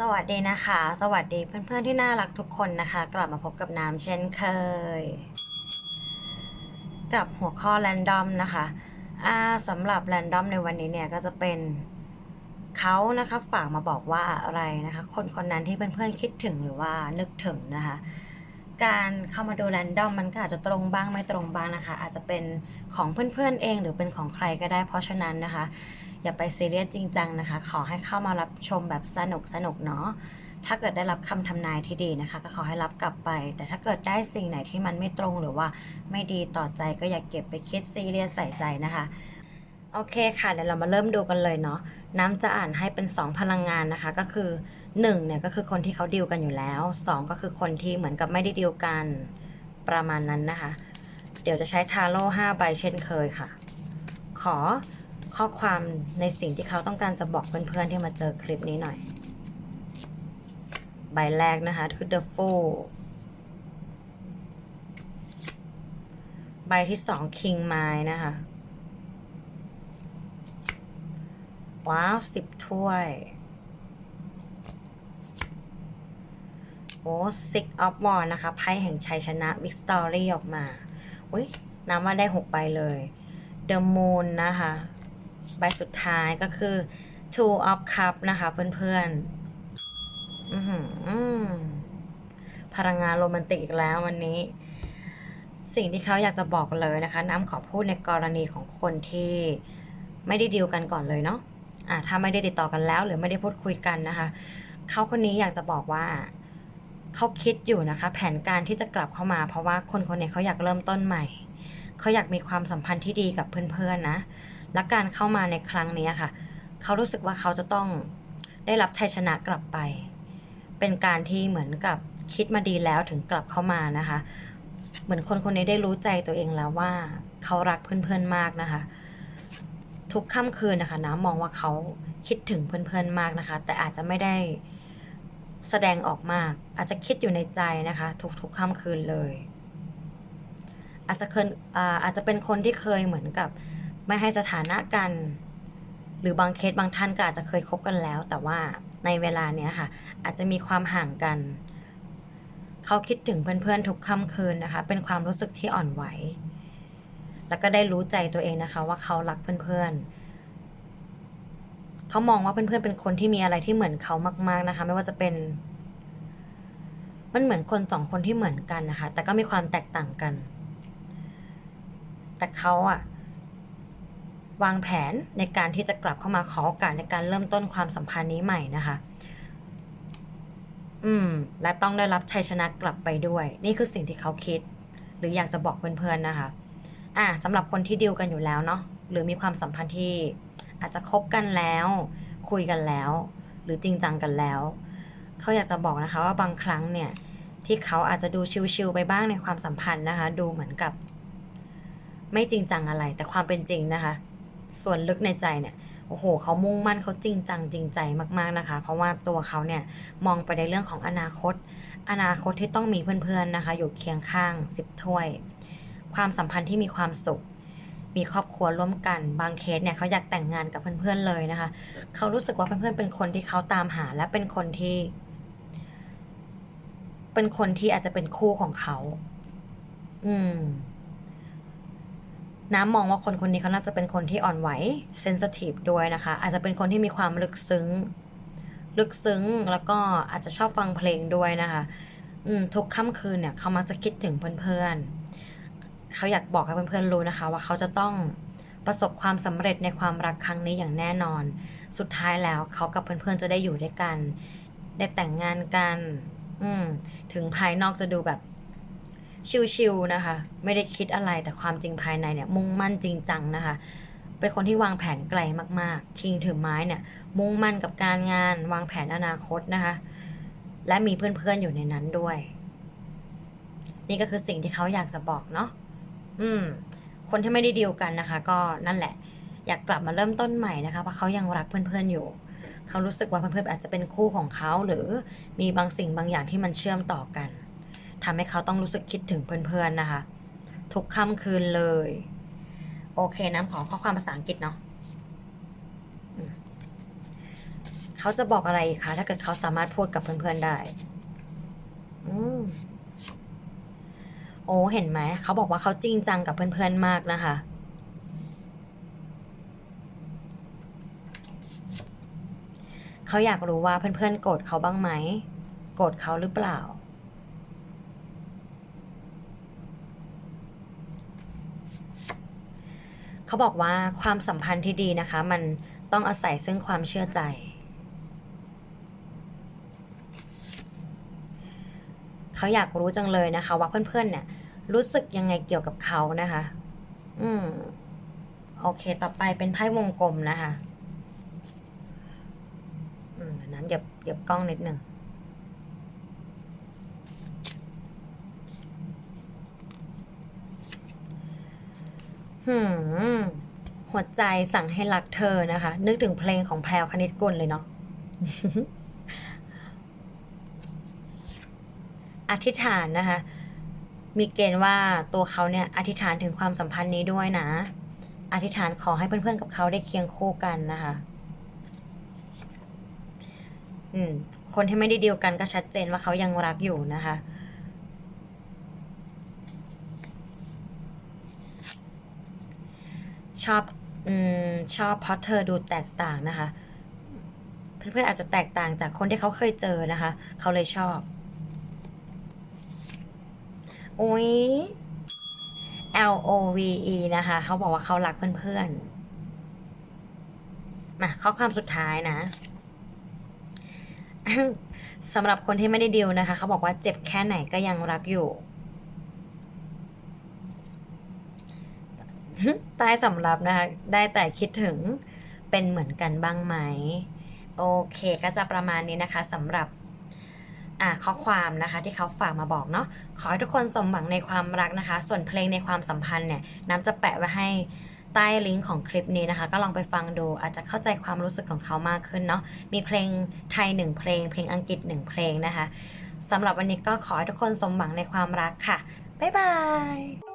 สวัสดีนะคะ สวัสดีเพื่อนๆที่น่ารักทุกคนนะคะ กลับมาพบกับน้ำเช่นเคย กับหัวข้อแรนดอมนะคะอ่าสำหรับแรนดอมในวันนี้เนี่ยก็จะเป็นเขานะคะฝากมาบอกว่าอะไรนะคะ คนคนนั้นที่เพื่อนๆคิดถึงหรือว่านึกถึงนะคะ การเข้ามาดูแรนดอมมันก็อาจจะตรงบ้างไม่ตรงบ้างนะคะ อาจจะเป็นของเพื่อนๆเองหรือเป็นของใครก็ได้เพราะฉะนั้นนะคะ อย่าไปซีเรียสจริงจังนะคะ ขอให้เข้ามารับชมแบบสนุกสนุกเนาะถ้าเกิดได้รับคำทำนายที่ดีนะคะ ก็ขอให้รับกลับไป แต่ถ้าเกิดได้สิ่งไหนที่มันไม่ตรงหรือว่าไม่ดีต่อใจก็อย่าเก็บไปคิดซีเรียสใส่ใจนะคะโอเคค่ะเดี๋ยวเรามาเริ่มดูกันเลยเนาะน้ำจะอ่านให้เป็น 2 พลังงานนะคะ ก็คือ1เนี่ยก็คือคนที่เขาดีลกันอยู่แล้ว 2 ก็คือคนที่เหมือนกับไม่ได้ดีลกันประมาณนั้นนะคะ เดี๋ยวจะใช้ทาโร่5ใบเช่นเคยค่ะ ขอ ข้อความในสิ่งที่เขาต้องการจะบอกเพื่อนๆที่มาเจอคลิปนี้หน่อย ใบแรกนะคะคือ The Fool ใบที่สอง King ไม้นะคะ ว้าวสิบถ้วย โอ้ Six of Wands นะคะ ไพ่แห่งชัยชนะ Victory ออกมา อุ้ยน้ำว่าได้หกใบเลย The Moon นะคะ ใบสุดท้ายก็คือ Two of Cup นะคะเพื่อนๆอือหืออืมพลังงานโรแมนติกอีกแล้ววันนี้ สิ่งที่เขาอยากจะบอกเลยนะคะ น้ำขอพูดในกรณีของคนที่ไม่ได้ดีลกันก่อนเลยเนาะอะถ้าไม่ได้ติดต่อกันแล้ว หรือไม่ได้พูดคุยกันนะคะ เขาคนนี้อยากจะบอกว่าเขาคิดอยู่นะคะ แผนการที่จะกลับเข้ามา เพราะว่าคนคนนี้เขาอยากเริ่มต้นใหม่ เขาอยากมีความสัมพันธ์ที่ดีกับเพื่อนๆนะ และการเข้ามาในครั้งนี้ค่ะ เขารู้สึกว่าเขาจะต้องได้รับชัยชนะกลับไป เป็นการที่เหมือนกับคิดมาดีแล้วถึงกลับเข้ามานะคะ เหมือนคนคนนี้ได้รู้ใจตัวเองแล้วว่า เขารักเพื่อนๆมากนะคะ ทุกค่ำคืนนะคะน้ำมองว่าเขาคิดถึงเพื่อนๆมากนะคะ แต่อาจจะไม่ได้แสดงออกมาก อาจจะคิดอยู่ในใจนะคะ ทุกๆค่ำคืนเลย อาจจะเคยออาจจะเป็นคนที่เคยเหมือนกับ ไม่ให้สถานะกัน หรือบางเคสบางท่านก็อาจจะเคยคบกันแล้ว แต่ว่าในเวลาเนี้ยค่ะ อาจจะมีความห่างกัน เขาคิดถึงเพื่อนๆทุกค่ำคืนนะคะ เป็นความรู้สึกที่อ่อนไหว แล้วก็ได้รู้ใจตัวเองนะคะ ว่าเขารักเพื่อนๆเขามองว่าเพื่อนๆเป็นคนที่มีอะไรที่เหมือนเขามาก ๆนะคะ ไม่ว่าจะเป็นมันเหมือนคนสองคนที่เหมือนกันนะคะ แต่ก็มีความแตกต่างกัน แต่เขาอะ วางแผนในการที่จะกลับเข้ามาขอโอกาสในการเริ่มต้นความสัมพันธ์นี้ใหม่นะคะ อืม และต้องได้รับชัยชนะกลับไปด้วย นี่คือสิ่งที่เขาคิด หรืออยากจะบอกเพื่อนๆนะคะ อะสำหรับคนที่ดีลกันอยู่แล้วเนาะหรือมีความสัมพันธ์ที่อาจจะคบกันแล้ว คุยกันแล้ว หรือจริงจังกันแล้วเขาอยากจะบอกนะคะว่าบางครั้งเนี่ย ที่เขาอาจจะดูชิวๆไปบ้างในความสัมพันธ์นะคะ ดูเหมือนกับ ไม่จริงจังอะไร แต่ความเป็นจริงนะคะ ส่วนลึกในใจเนี่ยโอ้โหเขามุ่งมั่นเขาจริงจังจริงใจมากๆนะคะ เพราะว่าตัวเขาเนี่ยมองไปในเรื่องของอนาคต อนาคตที่ต้องมีเพื่อนๆนะคะ อยู่เคียงข้างสิบถ้วย ความสัมพันธ์ที่มีความสุข มีครอบครัวร่วมกัน บางเคสเนี่ยเขาอยากแต่งงานกับเพื่อนๆเลยนะคะเขารู้สึกว่าเพื่อนๆเป็นคนที่เขาตามหาและเป็นคนที่ เป็นคนที่อาจจะเป็นคู่ของเขา อืม น้ำมองว่าคนคนนี้เขาน่าจะเป็นคนที่อ่อนไหวเซนสทีฟด้วยนะคะ อาจจะเป็นคนที่มีความลึกซึ้ง ลึกซึ้งแล้วก็อาจจะชอบฟังเพลงด้วยนะคะ อืมทุกค่ำคืนเนี่ยเขามักจะคิดถึงเพื่อนๆเขาอยากบอกให้เพื่อนๆรู้นะคะ ว่าเขาจะต้องประสบความสำเร็จในความรักครั้งนี้อย่างแน่นอน สุดท้ายแล้วเขากับเพื่อนๆจะได้อยู่ด้วยกัน ได้แต่งงานกัน อืมถึงภายนอกจะดูแบบ ชิวๆนะคะ ไม่ได้คิดอะไรแต่ความจริงภายในเนี่ยมุ่งมั่นจริงจังนะคะ เป็นคนที่วางแผนไกลมากๆ คิงถือไม้เนี่ยมุ่งมั่นกับการงานวางแผนอนาคตนะคะ และมีเพื่อนๆอยู่ในนั้นด้วย นี่ก็คือสิ่งที่เขาอยากจะบอกเนาะอืม คนที่ไม่ได้ดีลกันนะคะ ก็นั่นแหละ อยากกลับมาเริ่มต้นใหม่นะคะเพราะเขายังรักเพื่อนๆอยู่เขารู้สึกว่าเพื่อนๆอาจจะเป็นคู่ของเขาหรือมีบางสิ่งบางอย่างที่มันเชื่อมต่อกัน ทำให้เขาต้องรู้สึกคิดถึงเพื่อนๆนะคะ ทุกค่ำคืนเลย โอเคน้ำขอข้อความภาษาอังกฤษเนาะเขาจะบอกอะไรคะถ้าเกิดเขาสามารถพูดกับเพื่อนๆได้อืมโอ้เห็นไหมเขาบอกว่าเขาจริงจังกับเพื่อนๆมากนะคะเขาอยากรู้ว่าเพื่อนๆโกรธเขาบ้างไหมโกรธเขาหรือเปล่า เขาบอกว่าความสัมพันธ์ที่ดีนะคะ มันต้องอาศัยซึ่งความเชื่อใจ เขาอยากรู้จังเลยนะคะ ว่าเพื่อนๆเนี่ย รู้สึกยังไงเกี่ยวกับเขานะคะ อืม โอเค ต่อไปเป็นไพ่วงกลมนะคะ อืมนั้นเดี๋ยวเดี๋ยวกล้องนิดหนึ่ง หืมหัวใจสั่งให้รักเธอนะคะ นึกถึงเพลงของแพรวคณิตกุลเลยเนาะอธิษฐานนะคะ มีเกณฑ์ว่าตัวเขาเนี่ย อธิษฐานถึงความสัมพันธ์นี้ด้วยนะ อธิษฐานขอให้เพื่อนๆกับเขาได้เคียงคู่กันนะคะ อืม คนที่ไม่ได้เดีลกันก็ชัดเจนว่าเขายังรักอยู่นะคะ ชอบอืมชอบเพราะเธอดูแตกต่างนะคะ เพื่อนๆอาจจะแตกต่างจากคนที่เขาเคยเจอนะคะ เขาเลยชอบอุ้ย L O V E นะคะ เขาบอกว่าเขารักเพื่อนๆ มาข้อความสุดท้ายนะสำหรับคนที่ไม่ได้ดิวนะคะ เขาบอกว่าเจ็บแค่ไหนก็ยังรักอยู่ ใต้สำหรับนะคะ ได้แต่คิดถึงเป็นเหมือนกันบ้างไหม โอเคก็จะประมาณนี้นะคะสำหรับอ่าข้อความนะคะที่เขาฝากมาบอกเนาะขอให้ทุกคนสมหวังในความรักนะคะ ส่วนเพลงในความสัมพันธ์เนี่ยน้ำจะแปะไว้ให้ใต้ลิงก์ของคลิปนี้นะคะ ก็ลองไปฟังดูอาจจะเข้าใจความรู้สึกของเขามากขึ้นเนาะมีเพลงไทยหนึ่งเพลง เพลงอังกฤษหนึ่งเพลงนะคะสำหรับวันนี้ก็ขอให้ทุกคนสมหวังในความรักค่ะ บ๊ายบาย